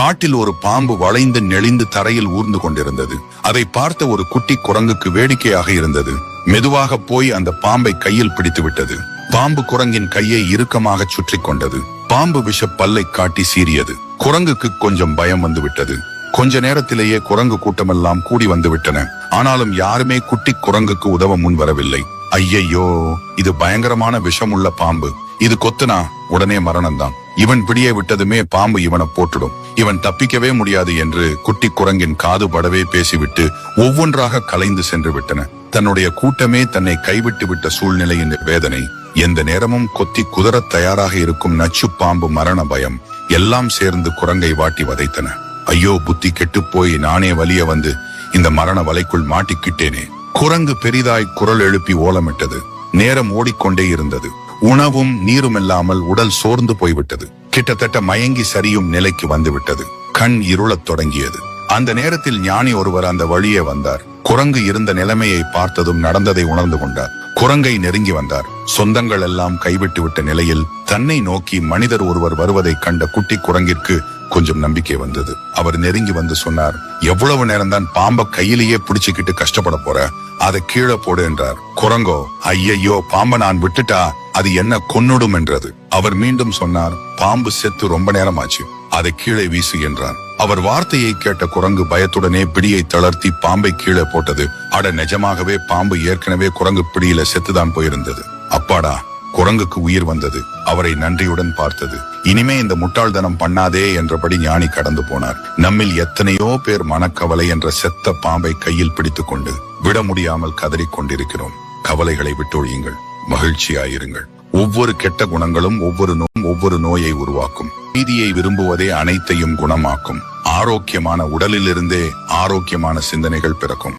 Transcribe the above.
காட்டில் ஒரு பாம்பு வளைந்து நெளிந்து தரையில் ஊர்ந்து கொண்டிருந்தது. அதை பார்த்த ஒரு குட்டி குரங்குக்கு வேடிக்கையாக இருந்தது. மெதுவாக போய் அந்த பாம்பை கையில் பிடித்து விட்டது. பாம்பு குரங்கின் கையை இறுக்கமாக சுற்றி கொண்டது. பாம்பு விஷ பல்லை காட்டி சீறியது. குரங்குக்கு கொஞ்சம் பயம் வந்து விட்டது. கொஞ்ச நேரத்திலேயே குரங்கு கூட்டமெல்லாம் கூடி வந்து விட்டன. ஆனாலும் யாருமே குட்டி குரங்குக்கு உதவ முன் வரவில்லை. ஐயையோ இது பயங்கரமான விஷமுள்ள பாம்பு. இது கொத்துனா உடனே மரணம்தான். இவன் பிடியே விட்டதுமே பாம்பு இவனை போட்டுடும். இவன் தப்பிக்கவே முடியாது என்று குட்டி குரங்கின் காது படவே பேசிவிட்டு ஒவ்வொன்றாக கலைந்து சென்று விட்டன. தன்னுடைய கூட்டமே தன்னை கைவிட்டு விட்ட சூழ்நிலையின் வேதனை எந்த நேரமும் கொத்தி குதறத் தயாராக இருக்கும் நச்சு பாம்பு மரண பயம் எல்லாம் சேர்ந்து குரங்கை வாட்டி வதைத்தன. ஐயோ புத்தி கெட்டுப் போய் நானே வலிய வந்து இந்த மரண வலைக்குள் மாட்டிக்கிட்டேனே. குரங்கு பெரிதாய் குரல் எழுப்பி ஓலமிட்டது. நேரம் ஓடிக்கொண்டே இருந்தது. உணவும் நீரும் இல்லாமல் உடல் சோர்ந்து போய்விட்டது. கிட்டத்தட்ட மயங்கி சரியும் நிலைக்கு வந்து விட்டது கண் இருளத் தொடங்கியது. அந்த நேரத்தில் ஞானி ஒருவர் அந்த வழியே வந்தார். குரங்கு இருந்த நிலைமையை பார்த்ததும் நடந்ததை உணர்ந்து கொண்டார். குரங்கை நெருங்கி வந்தார். சொந்தங்கள் எல்லாம் கைவிட்டு விட்ட நிலையில் தன்னை நோக்கி மனிதர் ஒருவர் வருவதை கண்ட குட்டி குரங்கிற்கு கொஞ்சம் நம்பிக்கை வந்தது. அவர் நெருங்கி வந்து சொன்னார் எவ்வளவு நேரம்தான் பாம்ப கையிலேயே பிடிச்சுக்கிட்டு கஷ்டப்பட போற? அதை கீழே போடு என்றார். குரங்கோ ஐயையோ பாம்ப நான் விட்டுட்டா அது என்ன கொன்னுடும் என்றது. அவர் மீண்டும் சொன்னார் பாம்பு செத்து ரொம்ப நேரமாச்சு அதை கீழே வீசு என்றார் அவர் வார்த்தையை கேட்ட குரங்கு பயத்துடனே பிடியை தளர்த்தி பாம்பை கீழே போட்டது. அட நிஜமாகவே பாம்பு ஏற்கனவே குரங்கு பிடியில செத்துதான் போயிருந்தது. அப்பாடா குரங்குக்கு உயிர் வந்தது. அவரை நன்றியுடன் பார்த்தது. இனிமே இந்த முட்டாள்தனம் பண்ணாதே என்றபடி ஞானி கடந்து போனார். நம்மில் எத்தனையோ பேர் மனக்கவலை என்ற செத்த பாம்பை கையில் பிடித்துக் கொண்டு விட முடியாமல் கதறிக் கொண்டிருக்கிறோம். கவலைகளை விட்டொழியுங்கள். மகிழ்ச்சியாயிருங்கள். ஒவ்வொரு கெட்ட குணங்களும் ஒவ்வொரு நோயும் ஒவ்வொரு நோயை உருவாக்கும். நீதியை விரும்புவதே அனைத்தையும் குணமாக்கும். ஆரோக்கியமான உடலிலிருந்தே ஆரோக்கியமான சிந்தனைகள் பிறக்கும்.